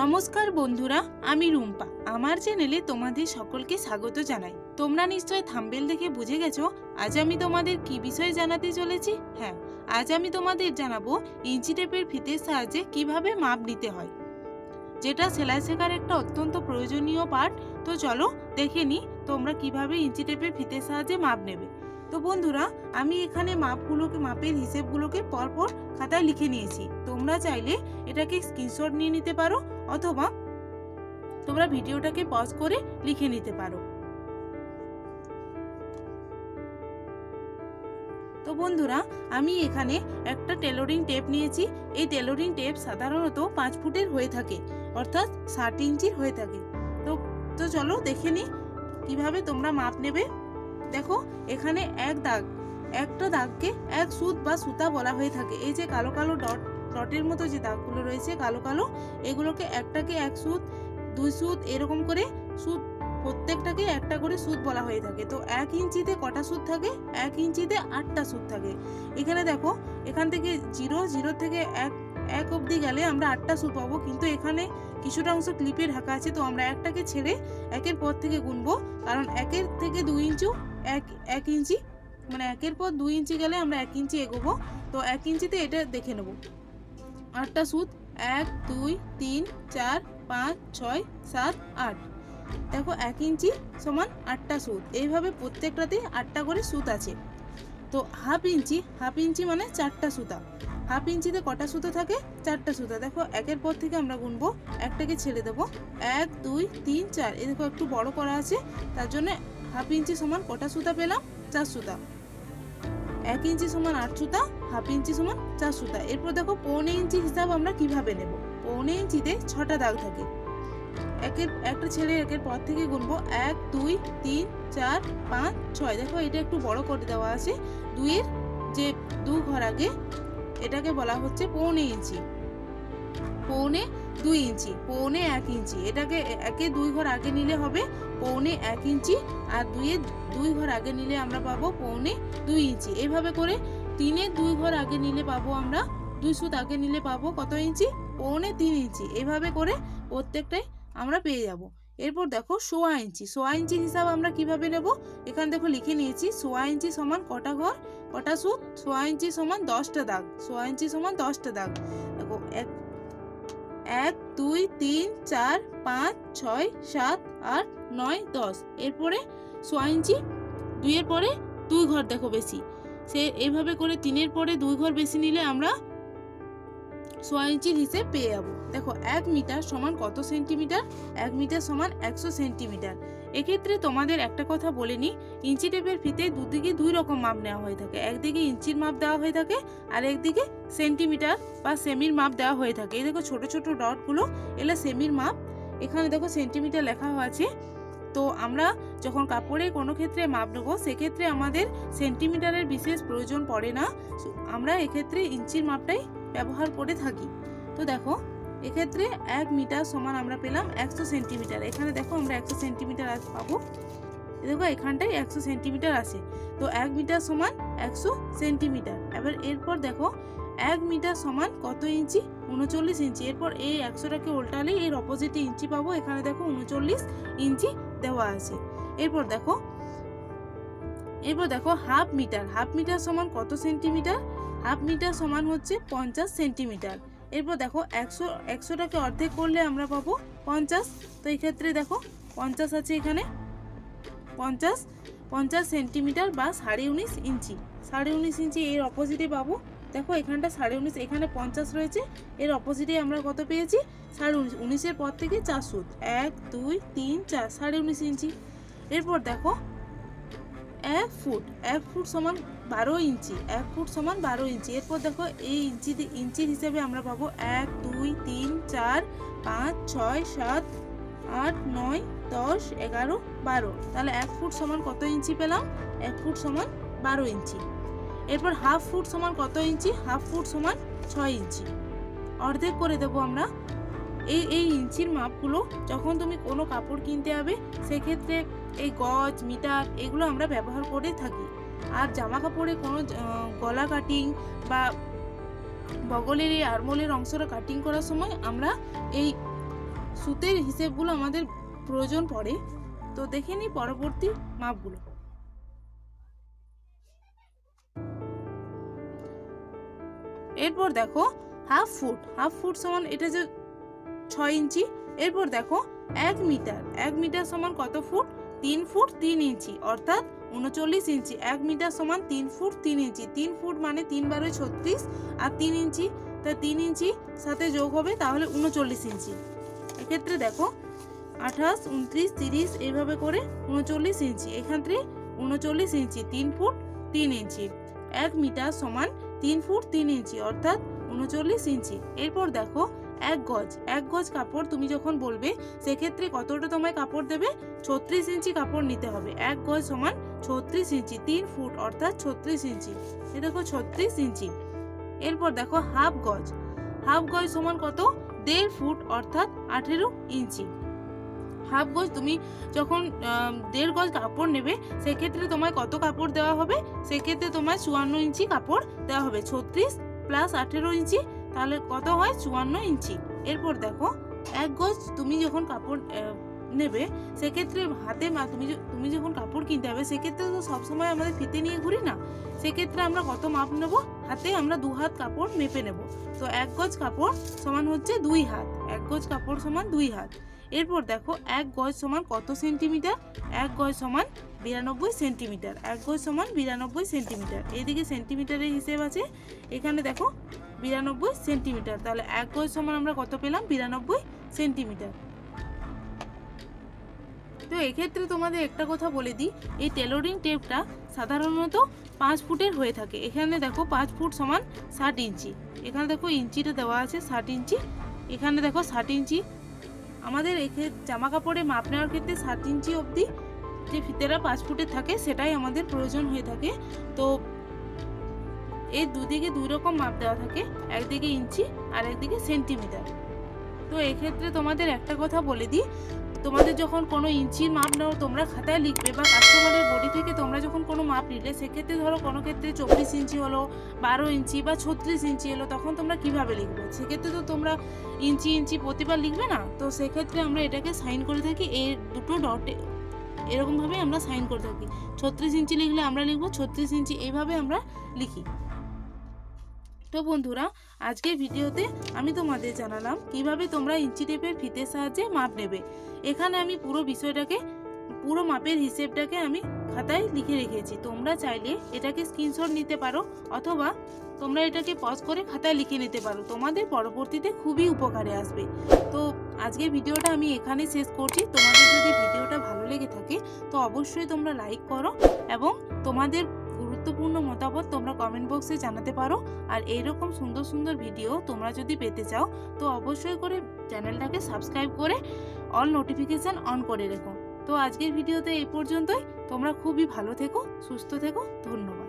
নমস্কার বন্ধুরা, আমি রুম্পা। আমার চ্যানেলে তোমাদের সকলকে স্বাগত জানাই। তোমরা নিশ্চয় থাম্বেল দেখে বুঝে গেছো, আজ আমি তোমাদের কি বিষয়ে জানাতে চলেছি? হ্যাঁ আজ আমি তোমাদের জানাব ইঞ্চি টেপের ফিতের সাহায্যে কীভাবে মাপ নিতে হয়। যেটা সেলাই শেখার একটা অত্যন্ত প্রয়োজনীয় পার্ট তো চলো দেখে নি তোমরা কীভাবে ইঞ্চি টেপের ফিতের সাহায্যে মাপ নেবে। তো বন্ধুরা, আমি এখানে মাপগুলোকে, মাপের হিসেবগুলোকে পরপর খাতায় লিখে নিয়েছি। তোমরা চাইলে এটাকে স্ক্রিনশট নিয়ে নিতে পারো অথবা তোমরা ভিডিওটাকে পজ করে লিখে নিতে পারো। তো বন্ধুরা, আমি এখানে একটা টেলরিং টেপ নিয়েছি। এই টেলরিং টেপ সাধারণত পাঁচ ফুটের হয়ে থাকে, অর্থাৎ ষাট ইঞ্চির হয়ে থাকে। তো তো চলো দেখে নিই কীভাবে তোমরা মাপ নেবে। দেখো, এখানে এক দাগ, একটা দাগকে এক সুত বা সুতা বলা হয়ে থাকে। এই যে কালো কালো ডট ডটের মতো যে দাগগুলো রয়েছে কালো কালো, এগুলোকে একটাকে এক সুত, দুই সুত এরকম করে সুত, প্রত্যেকটাকে একটা করে সুত বলা হয়ে থাকে। তো এক ইঞ্চিতে কটা সুত থাকে? এক ইঞ্চিতে আটটা সুত থাকে। এখানে দেখো, এখান থেকে জিরো জিরো থেকে এক এক অবধি গেলে আমরা আটটা সুত পাবো। কিন্তু এখানে কিছুটা অংশ ক্লিপে ঢাকা আছে, তো আমরা একটাকে ছেড়ে একের পর থেকে গুনবো। কারণ একের থেকে দুই ইঞ্চু, এক এক ইঞ্চি মানে একের পর দুই ইঞ্চি গেলে আমরা এক ইঞ্চি এগোবো। তো এক ইঞ্চিতে এটা দেখে নেব। আটটা সুত এক, দুই, তিন, চার, পাঁচ, ছয়, সাত, আট। দেখো, এক ইঞ্চি সমান আটটা সুত এইভাবে প্রত্যেকটাতে আটটা করে সুত আছে। তো হাফ ইঞ্চি হাফ ইঞ্চি মানে চারটা সুতা। হাফ ইঞ্চিতে কটা সুতো থাকে? চারটা সুতা। দেখো, একের পর থেকে আমরা গুনবো, একটাকে ছেড়ে দেবো। এক, দুই, তিন, চার। এ দেখো, একটু বড় করা আছে। তার জন্য হাফ ইঞ্চি সমান কটা সুতা পেলাম? চার সুতা। এক ইঞ্চি সমান আট সুতা, হাফ ইঞ্চি সমান চার সুতা। এরপর দেখো পৌনে ইঞ্চি হিসাব আমরা কীভাবে নেব? পৌনে ইঞ্চিতে ছটা দাগ থাকে। একের, একটা ছেড়ে একের পর থেকে গুনবো। এক, দুই, তিন, চার, পাঁচ, ছয়। দেখো এটা একটু বড় করে দেওয়া আছে। দুইয়ের যে দু ঘর আগে, এটাকে বলা হচ্ছে পৌনে ইঞ্চি। পৌনে দুই ইঞ্চি, পৌনে এক ইঞ্চি। এটাকে একে দুই ঘর আগে নিলে হবে পৌনে এক ইঞ্চি আর দুইয়ে দুই ঘর আগে নিলে আমরা পাবো পৌনে দুই ইঞ্চি। এভাবে করে তিনে দুই ঘর আগে নিলে পাবো আমরা দুই সুত আগে নিলে পাবো কত ইঞ্চি? পৌনে তিন ইঞ্চি। এভাবে করে প্রত্যেকটাই আমরা পেয়ে যাব। এরপর দেখো সোয়া ইঞ্চি। সোয়া ইঞ্চি হিসাব আমরা কীভাবে নেব? এখানে দেখো লিখে নিয়েছি, সোয়া ইঞ্চি সমান কটা ঘর? কটা সুত? সোয়া ইঞ্চি সমান দশটা দাগ। সোয়া ইঞ্চি সমান দশটা দাগ। দেখো এক এক, দুই, তিন, চার, পাঁচ, ছয়, সাত, আট, নয়, দশ। এরপরে সোয়া ইঞ্চি দুইয়ের পরে দুই ঘর দেখো বেশি। সে এইভাবে করে তিনের পরে দুই ঘর বেশি নিলে আমরা সোয়া ইঞ্চির হিসেব পেয়ে যাব। দেখো, এক মিটার সমান কত সেন্টিমিটার? এক মিটার সমান একশো সেন্টিমিটার। এক্ষেত্রে তোমাদের একটা কথা বলে নিই ইঞ্চি টেপের ফিতে দুদিকে দুই রকম মাপ নেওয়া হয়ে থাকে। একদিকে ইঞ্চির মাপ দেওয়া হয়ে থাকে আর একদিকে সেন্টিমিটার বা সেমির মাপ দেওয়া হয়ে থাকে। এই দেখো ছোট ছোট ডটগুলো এগুলো সেমির মাপ। এখানে দেখো সেন্টিমিটার লেখা আছে। তো আমরা যখন কাপড়ে কোনো ক্ষেত্রে মাপ নেব, সেক্ষেত্রে আমাদের সেন্টিমিটারের বিশেষ প্রয়োজন পড়ে না। আমরা এক্ষেত্রে ইঞ্চির মাপটাই ব্যবহার করে থাকি। তো দেখো এক্ষেত্রে এক মিটার সমান আমরা পেলাম একশো সেন্টিমিটার। এখানে দেখো আমরা একশো সেন্টিমিটার পাবো। দেখো, এখানটায় একশো সেন্টিমিটার আছে। তো এক মিটার সমান একশো সেন্টিমিটার। এবার এরপর দেখো, এক মিটার সমান কত ইঞ্চি? উনচল্লিশ ইঞ্চি। এরপর এই একশোটাকে উল্টালে এর অপোজিটে ইঞ্চি পাবো। এখানে দেখো উনচল্লিশ ইঞ্চি দেওয়া আছে। এরপর দেখো এরপর দেখো হাফ মিটার। হাফ মিটার সমান কত সেন্টিমিটার? হাফ মিটার সমান হচ্ছে পঞ্চাশ সেন্টিমিটার। এরপর দেখো একশো, একশোটাকে অর্ধেক করলে আমরা পাবো পঞ্চাশ। তো এই ক্ষেত্রে দেখো পঞ্চাশ আছে এখানে। পঞ্চাশ পঞ্চাশ সেন্টিমিটার বা সাড়ে উনিশ ইঞ্চি। সাড়ে উনিশ ইঞ্চি এর অপোজিটে পাবো। দেখো এখানটা সাড়ে উনিশ, এখানে পঞ্চাশ রয়েছে। এর অপোজিটে আমরা কত পেয়েছি? সাড়ে উনিশ, উনিশের পর থেকে চার সুত এক, দুই, তিন, চার, সাড়ে উনিশ ইঞ্চি। এরপর দেখো এক ফুট এক ফুট সমান বারো ইঞ্চি, এক ফুট সমান বারো ইঞ্চি। এরপর দেখো এই ইঞ্চি ইঞ্চির হিসেবে আমরা পাবো এক, দুই, তিন, চার, পাঁচ, ছয়, সাত, আট, নয়, দশ, এগারো, বারো। তাহলে এক ফুট সমান কত ইঞ্চি পেলাম? এক ফুট সমান বারো ইঞ্চি। এরপর হাফ ফুট সমান কত ইঞ্চি? হাফ ফুট সমান ছয় ইঞ্চি। অর্ধেক করে দেবো আমরা এই এই ইঞ্চির মাপগুলো যখন তুমি কোনো কাপড় কিনতে যাবে, সেক্ষেত্রে এই গজ, মিটার এগুলো আমরা ব্যবহার করে থাকি। আর জামা কাপড়ে কোনো গলা কাটিং বা বগলের এই আরমোলের অংশটা কাটিং করার সময় আমরা এই সুতের হিসেবগুলো আমাদের প্রয়োজন পড়ে। তো দেখে নিই পরবর্তী মাপগুলো। এরপর দেখো হাফ ফুট হাফ ফুট সমান এটা যে ছয় ইঞ্চি। এরপর দেখো, এক মিটার। এক মিটার সমান কত ফুট? তিন ফুট তিন ইঞ্চি। অর্থাৎ উনচল্লিশ ইঞ্চি। এক মিটার সমান তিন ফুট তিন ইঞ্চি। তিন ফুট মানে তিন বারো ছত্রিশ আর তিন ইঞ্চি। তা তিন ইঞ্চি সাথে যোগ হবে তাহলে উনচল্লিশ ইঞ্চি। এক্ষেত্রে দেখো, আঠাশ, উনত্রিশ, তিরিশ, এইভাবে করে উনচল্লিশ ইঞ্চি। এখান থেকে উনচল্লিশ ইঞ্চি, তিন ফুট তিন ইঞ্চি। এক মিটার সমান তিন ফুট তিন ইঞ্চি। অর্থাৎ উনচল্লিশ ইঞ্চি। এরপর দেখো এক গজ এক গজ কাপড় তুমি যখন বলবে, সেক্ষেত্রে কতটা তোমায় কাপড় দেবে? ছত্রিশ ইঞ্চি কাপড় নিতে হবে। এক গজ সমান ছত্রিশ ইঞ্চি, তিন ফুট অর্থাৎ ছত্রিশ ইঞ্চি। এ দেখো ছত্রিশ ইঞ্চি। এরপর দেখো হাফ গজ। হাফ গজ সমান কত? দেড় ফুট অর্থাৎ আঠেরো ইঞ্চি। হাফ গজ তুমি যখন দেড় গজ কাপড় নেবে, সেক্ষেত্রে তোমায় কত কাপড় দেওয়া হবে? সেক্ষেত্রে তোমায় চুয়ান্ন ইঞ্চি কাপড় দেওয়া হবে। ছত্রিশ প্লাস আঠেরো ইঞ্চি তাহলে কত হয় চুয়ান্ন ইঞ্চি। এরপর দেখো, এক গজ তুমি যখন কাপড় নেবে, সেক্ষেত্রে হাতে তুমি তুমি যখন কাপড় কিনতে হবে সেক্ষেত্রে তো সবসময় আমাদের ফিতে নিয়ে ঘুরি না? সেক্ষেত্রে আমরা কত মাপ নেব? হাতে আমরা দু হাত কাপড় মেপে নেব। তো এক গজ কাপড় সমান হচ্ছে দুই হাত। এক গজ কাপড় সমান দুই হাত। এরপর দেখো, এক গজ সমান কত সেন্টিমিটার? এক গজ সমান বিরানব্বই সেন্টিমিটার। এক গজ সমান বিরানব্বই সেন্টিমিটার। এদিকে সেন্টিমিটারের হিসেব আছে। এখানে দেখো বিরানব্বই সেন্টিমিটার। তাহলে এক গজ সমান আমরা কত পেলাম? বিরানব্বই সেন্টিমিটার। তো এক্ষেত্রে তোমাদের একটা কথা বলে দিই, এই টেলরিং টেপটা সাধারণত পাঁচ ফুটের হয়ে থাকে। এখানে দেখো পাঁচ ফুট সমান ষাট ইঞ্চি। এখানে দেখো ইঞ্চিটা দেওয়া আছে ষাট ইঞ্চি। এখানে দেখো ষাট ইঞ্চি। আমাদের এখে জামা কাপড়ে মাপ নেওয়ার ক্ষেত্রে ষাট ইঞ্চি অবধি যে ফিতেরা পাঁচ ফুটের থাকে, সেটাই আমাদের প্রয়োজন হয়ে থাকে। তো এই দুদিকে দুই রকম মাপ দেওয়া থাকে, একদিকে ইঞ্চি আর একদিকে সেন্টিমিটার। তো এক্ষেত্রে তোমাদের একটা কথা বলে দিই, তোমাদের যখন কোনো ইঞ্চির মাপ নাও, তোমরা খাতায় লিখবে বা কাস্টমারের বডি থেকে তোমরা যখন কোনো মাপ নিলে, সেক্ষেত্রে ধরো কোনো ক্ষেত্রে চব্বিশ ইঞ্চি হলো, বারো ইঞ্চি বা ছত্রিশ ইঞ্চি হলো তখন তোমরা কীভাবে লিখবে? সেক্ষেত্রে তো তোমরা ইঞ্চি ইঞ্চি প্রতিবার লিখবে না? তো সেক্ষেত্রে আমরা এটাকে সাইন করে থাকি, এই দুটো ডটে এরকমভাবে আমরা সাইন করে থাকি। ছত্রিশ ইঞ্চি লিখলে আমরা লিখব, ছত্রিশ ইঞ্চি এইভাবে আমরা লিখি। তো বন্ধুরা, আজকের ভিডিওতে আমি তোমাদের জানালাম কীভাবে তোমরা ইঞ্চি টেপের ফিতের সাহায্যে মাপ নেবে। এখানে আমি পুরো বিষয়টাকে, পুরো মাপের হিসেবটাকে আমি খাতায় লিখে রেখেছি। তোমরা চাইলে এটাকে স্ক্রিনশট নিতে পারো অথবা তোমরা এটাকে পজ করে খাতায় লিখে নিতে পারো। তোমাদের পরবর্তীতে খুবই উপকারে আসবে। তো আজকের ভিডিওটা আমি এখানে শেষ করছি। তোমাদের যদি ভিডিওটা ভালো লেগে থাকে, তো অবশ্যই তোমরা লাইক করো এবং তোমাদের গুরুত্বপূর্ণ মতামত তোমরা কমেন্ট বক্সে জানাতে পারো। আর এইরকম সুন্দর সুন্দর ভিডিও তোমরা যদি পেতে চাও, তো অবশ্যই করে চ্যানেলটাকে সাবস্ক্রাইব করে অল নোটিফিকেশান অন করে রেখো। তো আজকের ভিডিওতে এই পর্যন্তই। তোমরা খুবই ভালো থেকো, সুস্থ থেকো। ধন্যবাদ।